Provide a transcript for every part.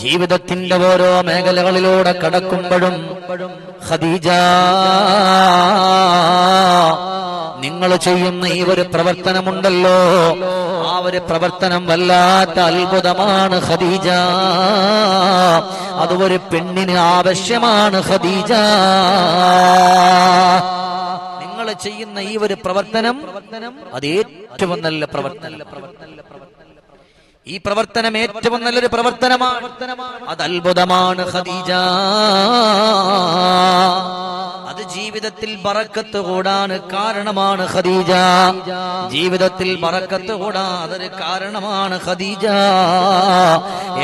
ജീവിതത്തിന്റെ ഓരോ മേഖലകളിലൂടെ കടക്കുമ്പോഴും ഖദീജ നിങ്ങൾ ചെയ്യുന്ന ഈ ഒരു പ്രവർത്തനമുണ്ടല്ലോ. ആ ഒരു പ്രവർത്തനം വല്ലാത്ത അത്ഭുതമാണ് ഖദീജ. അത് ഒരു പെണ്ണിന് ആവശ്യമാണ് ഖദീജ. നിങ്ങൾ ചെയ്യുന്ന ഈ ഒരു പ്രവർത്തനം അത് ഏറ്റവും നല്ല പ്രവർത്തനം. ഈ പ്രവർത്തനം ഏറ്റവും നല്ലൊരു പ്രവർത്തനമാണ് അത് അത്ഭുതമാണ് ഖദീജ. അത് ജീവിതത്തിൽ ബറക്കത്ത് കൂടാൻ കാരണമാണ് ഖദീജ. ജീവിതത്തിൽ ബറക്കത്ത് കൂടാതൊരു കാരണമാണ് ഖദീജ.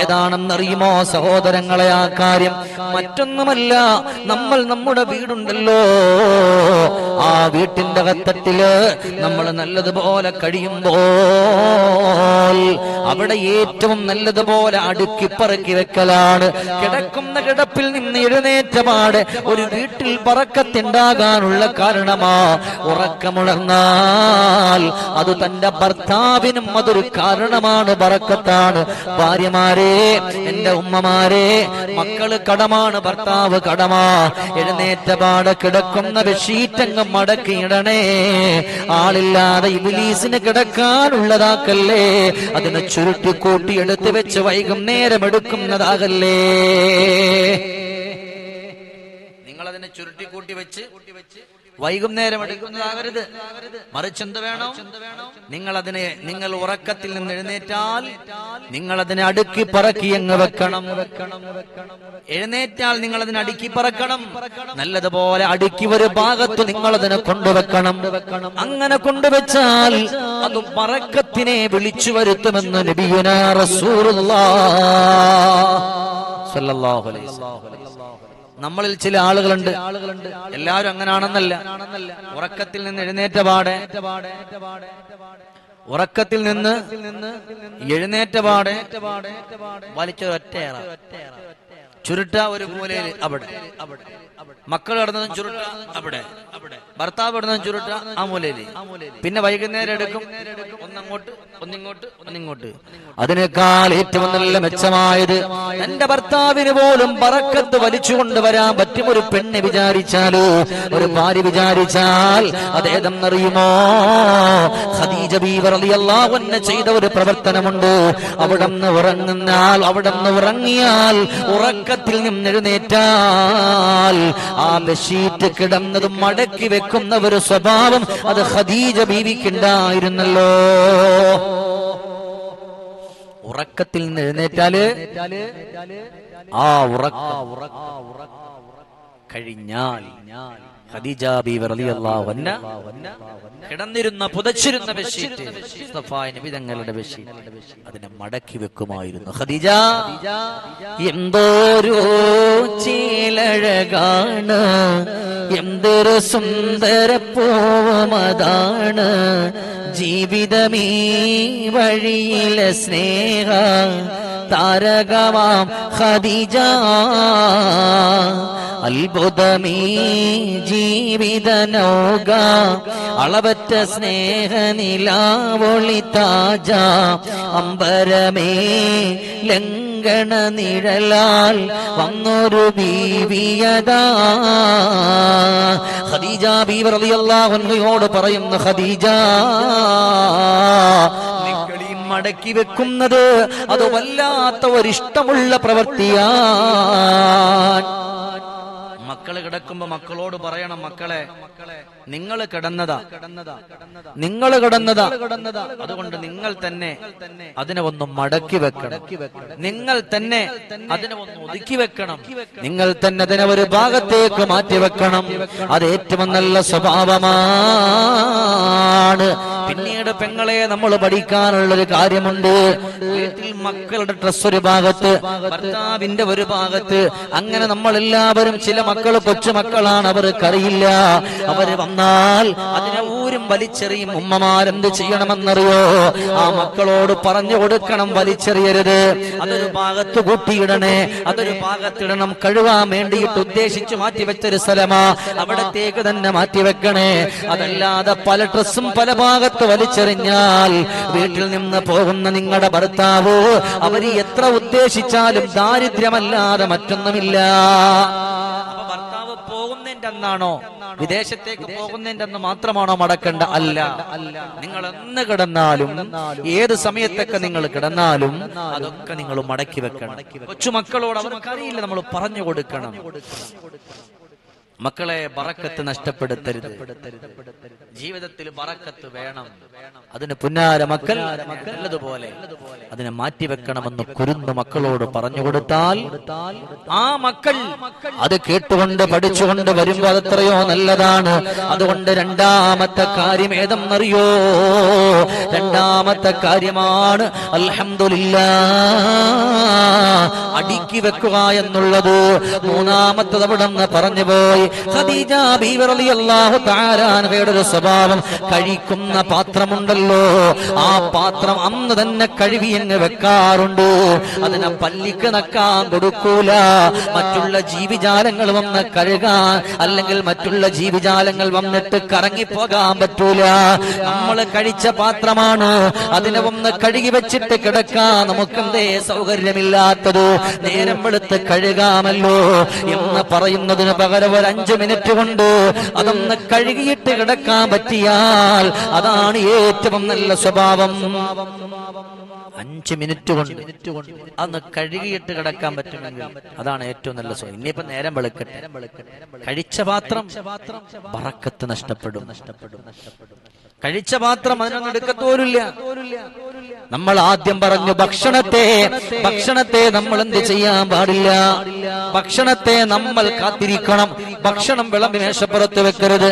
ഏതാണെന്നറിയുമോ സഹോദരങ്ങളെ ആ കാര്യം? മറ്റൊന്നുമല്ല നമ്മൾ നമ്മുടെ വീടുണ്ടല്ലോ. ആ വീട്ടിന്റെ കത്തട്ടിൽ നമ്മൾ നല്ലതുപോലെ കഴിയുമ്പോൾ അവിടെ ഏറ്റവും നല്ലതുപോലെ അടുക്കി പറക്കി വെക്കലാണ്. കിടക്കുന്ന കിടപ്പിൽ നിന്ന് എഴുന്നേറ്റ പാട് ഒരു വീട്ടിൽ പറക്കത്തുണ്ടാകാനുള്ള കാരണമാ. ഉറക്കമുണർന്നാൽ അത് തന്റെ ഭർത്താവിനും അതൊരു കാരണമാണ്. പറക്കത്താണ്. ഭാര്യമാരെ എന്റെ ഉമ്മമാരെ മക്കൾ കടമാണ് ഭർത്താവ് കടമാ. എഴുന്നേറ്റപാട് കിടക്കുന്ന ബെഷീറ്റങ്ങ് മടക്കിയിടണേ ആളില്ലാതെ ഇബിലീസിന് കിടക്കാനുള്ളതാക്കല്ലേ? അതിനെ ചുരുട്ടിക്കൂട്ടി എടുത്തു വെച്ച് വൈകുന്നേരം എടുക്കുന്നതാകല്ലേ നിങ്ങൾ അതിനെ ചുരുട്ടിക്കൂട്ടി വെച്ച് വൈകുന്നേരം എടുക്കുന്നതാകരുത് മറിച്ച് എന്ത് വേണോ? നിങ്ങൾ അതിനെ നിങ്ങൾ ഉറക്കത്തിൽ നിന്ന് എഴുന്നേറ്റാൽ നിങ്ങൾ അതിനെ അടുക്കി പറക്കി അങ്ങ് വെക്കണം. എഴുന്നേറ്റാൽ നിങ്ങൾ അതിനെ അടുക്കി പറക്കണം. നല്ലതുപോലെ അടുക്കി ഒരു ഭാഗത്ത് നിങ്ങൾ അതിനെ കൊണ്ടുവെക്കണം. അങ്ങനെ കൊണ്ടുവച്ചാൽ അത് മറക്കത്തിനെ വിളിച്ചു വരുത്തുമെന്ന് നബിയുന. നമ്മളിൽ ചില ആളുകളുണ്ട്. എല്ലാവരും അങ്ങനാണെന്നല്ല. ഉറക്കത്തിൽ നിന്ന് എഴുന്നേറ്റ പാടെ. ഉറക്കത്തിൽ നിന്ന് എഴുന്നേറ്റ പാടെ. വലിച്ചൊരൊറ്റയേറ ചുരുട്ട ഒരു മൂലയിൽ അവിടെ. മക്കൾ കിടന്നതും ചുരുട്ട അവിടെ. ഭർത്താവ് കിടന്നതും ചുരുട്ട ആ മൂലയിൽ. പിന്നെ വൈകുന്നേരം എടുക്കും. ഒന്നങ്ങോട്ട് ഒന്നിങ്ങോട്ട് ഒന്നിങ്ങോട്ട്. അതിനേക്കാൾ ഏറ്റവും നല്ല മെച്ചമായത് എന്റെ ഭർത്താവിന് പോലും പറക്കത്ത് വലിച്ചു കൊണ്ടുവരാൻ പറ്റും ഒരു പെണ്ണ് വിചാരിച്ചാലോ? ഒരു ഭാര്യ വിചാരിച്ചാൽ അതേതെന്നറിയുമോ ഖദീജ ബീവർ ചെയ്ത ഒരു പ്രവർത്തനമുണ്ട്. അവിടെ നിന്ന് ഉറങ്ങുന്നാൽ അവിടെ നിന്ന് ഉറങ്ങിയാൽ ഉറക്കത്തിൽ നിന്ന് എഴുന്നേറ്റാൽ ആ ബഷീറ്റ് കിടന്നത് മടക്കി വെക്കുന്ന ഒരു സ്വഭാവം അത് ഖദീജ ബീവിക്കുണ്ടായിരുന്നല്ലോ ഉറക്കത്തിൽ നിന്ന് എഴുന്നേറ്റാൽ ആ ഉറക്ക. ഉറക്ക ഖദീജ അൻഹ കിടന്നിരുന്ന പുതച്ചിരുന്ന നബി തങ്ങളുടെ അതിനെ മടക്കി വെക്കുമായിരുന്നു. ഖദീജ എന്തോരോ ചീലഴകാണ് എന്തൊരു സുന്ദര പൂവമതാണ് ജീവിതമീ വഴിയിലെ സ്നേഹ താരകമാം ഖദീജ. അത്ഭുതമീ ജീവിത നൗക അളവറ്റ സ്നേഹനിലാവൊളി താജ അമ്പരമേ ലംഘന നിഴലാൽ വന്നൊരു ബീവിയതാ ഖദീജ ബീവർ റളിയല്ലാഹു അൻഹയോട് പറയുന്നു ഖദീജ മടക്കി വെക്കുന്നത് അത് വല്ലാത്ത ഒരിഷ്ടമുള്ള പ്രവൃത്തിയാണ് മക്കൾ കിടക്കുമ്പോ മക്കളോട് പറയണം മക്കളെ നിങ്ങൾ കിടന്നതാ. നിങ്ങൾ കിടന്നതാ. അതുകൊണ്ട് നിങ്ങൾ തന്നെ അതിനെ ഒന്ന് മടക്കി വെക്കണം. നിങ്ങൾ തന്നെ അതിനെ ഒന്ന് ഒതുക്കി വെക്കണം. നിങ്ങൾ തന്നെ അതിനെ ഒരു ഭാഗത്തേക്ക് മാറ്റി വെക്കണം. അത് ഏറ്റവും നല്ല സ്വഭാവമാണ്. പിന്നീട് പെങ്ങളെ നമ്മൾ പഠിക്കാനുള്ള ഒരു കാര്യമുണ്ട്. വീട്ടിൽ മക്കളുടെ ഡ്രസ് ഒരു ഭാഗത്ത് ഭർത്താവിന്റെ ഒരു ഭാഗത്ത്. അങ്ങനെ നമ്മൾ എല്ലാവരും ചില മക്കൾ കൊച്ചുമക്കളാണ് അവർക്കറിയില്ല. അവർ വന്നാൽ അതിനെ ഊരും വലിച്ചെറിയും. ഉമ്മമാരെന്ത് ചെയ്യണമെന്നറിയോ? ആ മക്കളോട് പറഞ്ഞു കൊടുക്കണം വലിച്ചെറിയരുത്. അതൊരു ഭാഗത്ത് കൂട്ടിയിടണേ. അതൊരു ഭാഗത്തിടണം. കഴുകാൻ വേണ്ടിയിട്ട് ഉദ്ദേശിച്ചു മാറ്റിവെച്ചൊരു സ്ഥലമാ. അവിടത്തേക്ക് തന്നെ മാറ്റിവെക്കണേ. അതല്ലാതെ പല ഡ്രസ്സും പല ഭാഗത്ത് ഭാഗത്ത് വലിച്ചെറിഞ്ഞാൽ വീട്ടിൽ നിന്ന് പോകുന്ന നിങ്ങളുടെ ഭർത്താവ് അവർ എത്ര ഉദ്ദേശിച്ചാലും ദാരിദ്ര്യമല്ലാതെ മറ്റൊന്നുമില്ല. ഭർത്താവ് പോകുന്നതിന്റെ വിദേശത്തേക്ക് പോകുന്നതിന്റെ അന്ന് മാത്രമാണോ മടക്കേണ്ട അല്ല. നിങ്ങൾ എന്ന് കിടന്നാലും ഏത് സമയത്തൊക്കെ നിങ്ങൾ കിടന്നാലും അതൊക്കെ നിങ്ങൾ മടക്കി വെക്കണം. കൊച്ചു മക്കളോട് അവർക്കറിയില്ല നമ്മൾ പറഞ്ഞു കൊടുക്കണം. മക്കളെ ബറക്കത്ത് നഷ്ടപ്പെടുത്തരുത്. ജീവിതത്തിൽ ബറക്കത്ത് വേണം. അതിന് പുന്നാര മക്കൾ നല്ലതുപോലെ അതിനെ മാറ്റിവെക്കണമെന്ന് കുരുന്ന് മക്കളോട് പറഞ്ഞു കൊടുത്താൽ ആ മക്കൾ അത് കേട്ടുകൊണ്ട് പഠിച്ചുകൊണ്ട് വരുമ്പോ അതെത്രയോ നല്ലതാണ്. അതുകൊണ്ട് രണ്ടാമത്തെ കാര്യം ഏതെന്നറിയോ? രണ്ടാമത്തെ കാര്യമാണ് അലഹമില്ല അടുക്കി വെക്കുക എന്നുള്ളത്. മൂന്നാമത്തത് അവിടെ നിന്ന് പറഞ്ഞു പോയി ഖദീജ സ്വഭാവം കഴിക്കുന്ന പാത്രമുണ്ടല്ലോ. ആ പാത്രം അന്ന് തന്നെ കഴുകി അങ്ങ് വെക്കാറുണ്ട്. അതിനെ പല്ലിക്ക് നക്കാൻ കൊടുക്കൂല. മറ്റുള്ള ജീവിജാലങ്ങൾ വന്ന് കഴുകാൻ അല്ലെങ്കിൽ മറ്റുള്ള ജീവിജാലങ്ങൾ വന്നിട്ട് കറങ്ങിപ്പോകാൻ പറ്റൂല. നമ്മൾ കഴിച്ച പാത്രമാണ്. അതിനെ ഒന്ന് കഴുകി വെച്ചിട്ട് കിടക്കാൻ നമുക്ക് എന്തേ സൗകര്യമില്ലാത്തത്? നേരം വെളുത്ത് കഴുകാമല്ലോ എന്ന് പറയുന്നതിന് പകരം ഒരു അഞ്ചു മിനിറ്റ് കൊണ്ട് അതൊന്ന് കഴുകിയിട്ട് കിടക്കാൻ പറ്റിയാൽ അതാണ് ഏറ്റവും നല്ല സ്വഭാവം. അഞ്ച് മിനിറ്റ് കൊണ്ട് അന്ന് കഴുകിയിട്ട് കിടക്കാൻ പറ്റുമെങ്കിൽ അതാണ് ഏറ്റവും നല്ല സ്വഭാവം. ഇനിയിപ്പോ നേരം വെളുക്കട്ടെ. കഴിച്ച പാത്രം പറക്കത്ത് നഷ്ടപ്പെടും. നഷ്ടപ്പെടും കഴിച്ച പാത്രം അതിനൊന്നും എടുക്കത്തോരില്ല നമ്മൾ ആദ്യം പറഞ്ഞു ഭക്ഷണത്തെ. ഭക്ഷണത്തെ നമ്മൾ എന്ത് ചെയ്യാൻ പാടില്ല. ഭക്ഷണത്തെ നമ്മൾ കാത്തിരിക്കണം. ഭക്ഷണം വിളമ്പി മേശപ്പുറത്ത് വെക്കരുത്.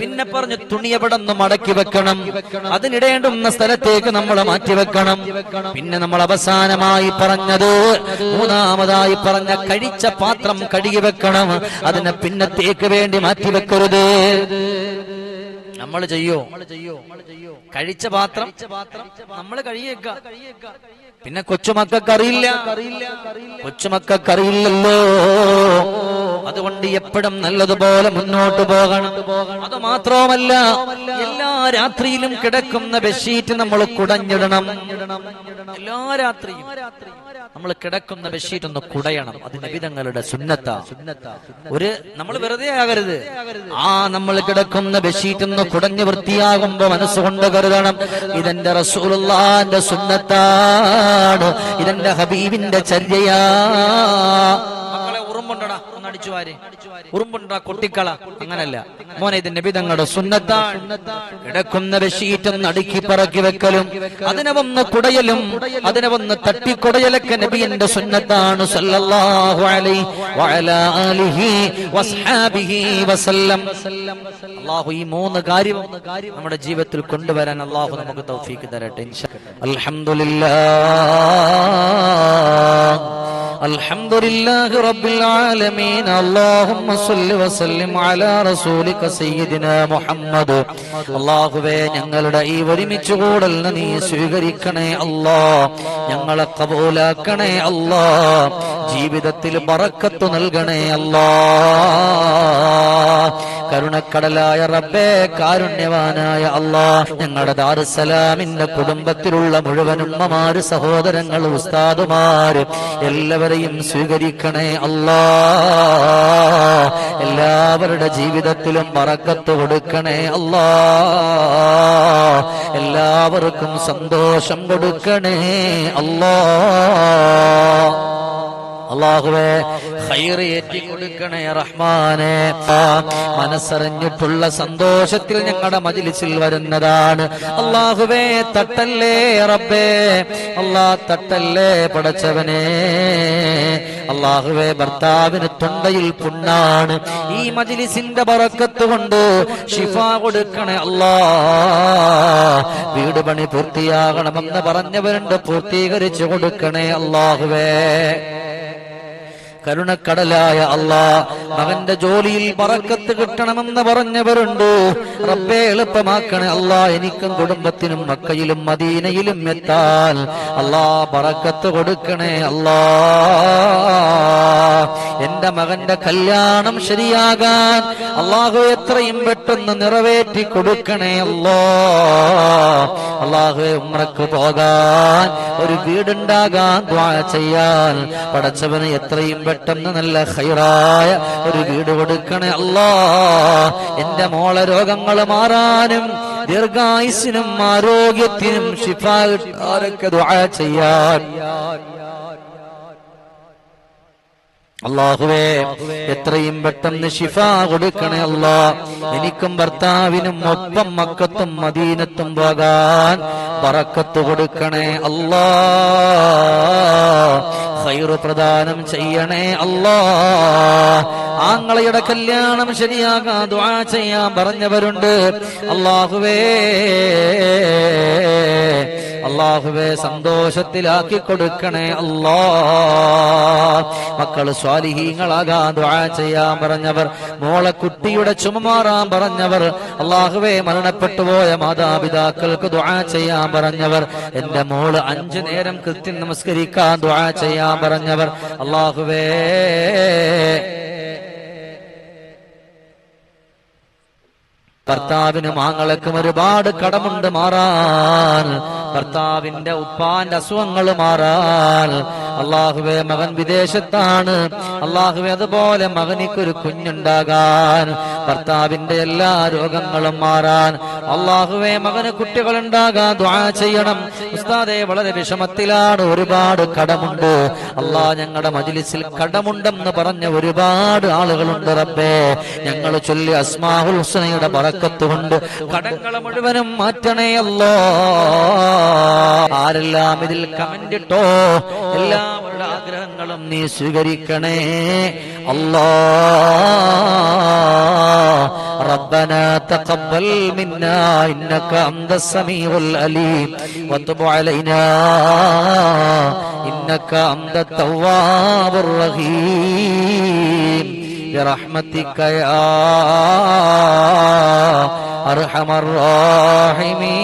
പിന്നെ പറഞ്ഞു തുണിയവിടന്ന് മടക്കി വെക്കണം? അതിനിടേണ്ടുന്ന സ്ഥലത്തേക്ക് നമ്മൾ മാറ്റി വെക്കണം. പിന്നെ നമ്മൾ അവസാനമായി പറഞ്ഞത് മൂന്നാമതായി പറഞ്ഞ കഴിച്ച പാത്രം കഴുകി വെക്കണം. അതിനെ പിന്നത്തേക്ക് വേണ്ടി മാറ്റി വെക്കരുത്. നമ്മൾ ചെയ്യോ? കഴിച്ച പാത്രം? നമ്മൾ കഴിയേക്ക. പിന്നെ കൊച്ചുമക്കൾക്ക് അറിയില്ല കൊച്ചുമക്കൾക്ക് അറിയില്ലല്ലോ അതുകൊണ്ട് എപ്പോഴും നല്ലതുപോലെ മുന്നോട്ട് പോകണം. അത് മാത്രവുമല്ല എല്ലാ രാത്രിയിലും കിടക്കുന്ന ബെഡ്ഷീറ്റ് നമ്മൾ കുടഞ്ഞിടണം. എല്ലാ രാത്രിയും. നമ്മൾ കിടക്കുന്ന ബെഡ്ഷീറ്റ് ഒന്ന് കുടയണം. അത് നബിതങ്ങളുടെ സുന്നത്ത. ഒരു നമ്മൾ വെറുതെ ആകരുത്. ആ നമ്മൾ കിടക്കുന്ന ബെഡ്ഷീറ്റ് ഒന്ന് കുടഞ്ഞ് വൃത്തിയാകുമ്പോ മനസ്സുകൊണ്ട് കരുതണം. ഇതെന്റെ റസൂലുള്ളാന്റെ സുന്നത്താണ്. ഇതെന്റെ ഹബീബിന്റെ ചര്യയാ. മക്കളെ ഒന്ന് അടിച്ചു വാരി ഉറുമ്പുണ്ടാ കുട്ടിക്കള. അങ്ങനല്ല. മോനെ ഇത് നബിതങ്ങളുടെ സുന്നത്താണ്. കിടക്കുന്ന ഷീറ്റൊന്ന് അടുക്കി പറക്കി വെക്കലും അതിനെ വന്ന് കുടയലും അതിനെ വന്ന് തട്ടിക്കുടയലൊക്കെ നബിയന്റെ സുന്നത്താണ്. അള്ളാഹു ഈ മൂന്ന് നമ്മുടെ ജീവിതത്തിൽ കൊണ്ടുവരാൻ അള്ളാഹു നമുക്ക് തൗഫീക്ക് തരട്ടെ അൽഹംദുലില്ലാ അൽഹംദുലില്ലാഹി റബ്ബിൽ ആലമീൻ. അല്ലാഹുമ്മ اللهم صل وسلم على رسولك سيدنا محمد അള്ളാഹുവേ ഞങ്ങളുടെ ഈ ഒരുമിച്ച് കൂടൽ നീ സ്വീകരിക്കണേ അല്ലാ ഞങ്ങളെ കബൂലാക്കണേ അല്ലാ ജീവിതത്തിൽ ബറക്കത്ത് നൽകണേ അല്ലാ. കരുണക്കടലായ റബ്ബേ കാരുണ്യവാനായ അള്ളാ ഞങ്ങളുടെ ദാറുസലാമിന്റെ കുടുംബത്തിലുള്ള മുഴുവൻ ഉമ്മമാര് സഹോദരങ്ങൾ ഉസ്താദുമാര് എല്ലാവരെയും സ്വീകരിക്കണേ അല്ലാ. എല്ലാവരുടെ ജീവിതത്തിലും മറക്കത്ത് കൊടുക്കണേ അല്ലാ. എല്ലാവർക്കും സന്തോഷം കൊടുക്കണേ അല്ലാ. അള്ളാഹുവേ ഹൈറ് ഏറ്റി കൊടുക്കണേ റഹ്മാനെ. മനസ്സറിഞ്ഞിട്ടുള്ള സന്തോഷത്തിൽ ഞങ്ങളുടെ മജിലിസിൽ വരുന്നതാണ്. അള്ളാഹുവേ തട്ടല്ലേ റബ്ബേ. അള്ളാ തട്ടല്ലേ പടച്ചവനെ. അള്ളാഹുവേ ഭർത്താവിന് തൊണ്ടയിൽ പുണ്ണാണ്. ഈ മജിലിസിന്റെ പറക്കത്ത് കൊണ്ട് ഷിഫ കൊടുക്കണേ അല്ലാ വീട് പണി പൂർത്തിയാകണമെന്ന് പറഞ്ഞവരുണ്ട് പൂർത്തീകരിച്ചു കൊടുക്കണേ അള്ളാഹുവേ. കരുണക്കടലായ അള്ളാ മകന്റെ ജോലിയിൽ പറക്കത്ത് കിട്ടണമെന്ന് പറഞ്ഞവരുണ്ട്. റബ്ബെ എളുപ്പമാക്കണേ അള്ളാ എനിക്കും കുടുംബത്തിനും മക്കയിലും മദീനയിലും എത്താൻ. അല്ലാ പറക്കത്ത് കൊടുക്കണേ അള്ളാ. എന്റെ മകന്റെ കല്യാണം ശരിയാകാൻ അള്ളാഹു എത്രയും പെട്ടെന്ന് നിറവേറ്റി കൊടുക്കണേ അല്ലോ അള്ളാഹു ഉമ്രക്ക് പോകാൻ ഒരു വീടുണ്ടാകാൻ ദ്വാ ചെയ്യാൻ. പടച്ചവന് എത്രയും പെട്ടെന്ന് നല്ല ഹൈറായ ഒരു വീട് കൊടുക്കണേ അല്ലാ എന്റെ മോളെ രോഗങ്ങൾ മാറാനും ദീർഘായുസിനും ആരോഗ്യത്തിനും ശിഫാ കിട്ടാനൊക്കെ ദ്വാ ചെയ്യാൻ. അള്ളാഹുവേ എത്രയും പെട്ടെന്ന് ശിഫ കൊടുക്കണേ അല്ലാ. എനിക്കും ഭർത്താവിനും ഒപ്പം മക്കത്തും മദീനത്തും പോകാൻ പറക്കത്ത് കൊടുക്കണേ അല്ലാ. സൈറു പ്രദാനം ചെയ്യണേ അല്ലാ. ആങ്ങളയുടെ കല്യാണം ശരിയാകാൻ ദ്വാ ചെയ്യാൻ പറഞ്ഞവരുണ്ട്. അള്ളാഹുവേ അള്ളാഹുവെ സന്തോഷത്തിലാക്കി കൊടുക്കണേ അല്ലാ. മക്കൾ സ്വാലിഹീങ്ങളാകാൻ ചെയ്യാൻ പറഞ്ഞവർ മോളെ കുട്ടിയുടെ ചുമ മാറാൻ പറഞ്ഞവർ അള്ളാഹുവെ മരണപ്പെട്ടു പോയ മാതാപിതാക്കൾക്ക് ദ്വാ ചെയ്യാൻ പറഞ്ഞവർ എന്റെ മോൾ അഞ്ചു നേരം കൃത്യം നമസ്കരിക്കാൻ ദ്വാ ചെയ്യാൻ പറഞ്ഞവർ അള്ളാഹുവേ. ഭർത്താവിനും ആങ്ങളക്കും ഒരുപാട് കടമുണ്ട് മാറാൻ. ഭർത്താവിന്റെ ഉപ്പാന്റെ അസുഖങ്ങൾ മാറാൻ അള്ളാഹുവെ മകൻ വിദേശത്താണ്. അള്ളാഹുവെ അതുപോലെ മകനിക്കൊരു കുഞ്ഞുണ്ടാകാൻ ഭർത്താവിന്റെ എല്ലാ രോഗങ്ങളും മാറാൻ അള്ളാഹുവെ മകന് കുട്ടികൾ ഉണ്ടാകാൻ ദുആ ചെയ്യണം. ഉസ്താദെ വളരെ വിഷമത്തിലാണ് ഒരുപാട് കടമുണ്ട്. അള്ളാ ഞങ്ങളുടെ മജിലിസിൽ കടമുണ്ടെന്ന് പറഞ്ഞ ഒരുപാട് ആളുകളുണ്ട് റബ്ബേ. ഞങ്ങൾ ചൊല്ലി അസ്മാഹുൽ ഹുസനയുടെ പറക്കത്തുകൊണ്ട് കടങ്ങളെ മുഴുവനും മാറ്റണേ അല്ലോ ആരെല്ലാം ഇതിൽ കമന്റ് ഇട്ടോ എല്ലാവരുടെ ആഗ്രഹങ്ങളും നീ സ്വീകരിക്കണേ അല്ലാ ربنا تقبل منا إنك أنت السميع العليم وتب علينا إنك أنت التواب الرحيم برحمتك يا أرحم الراحمين.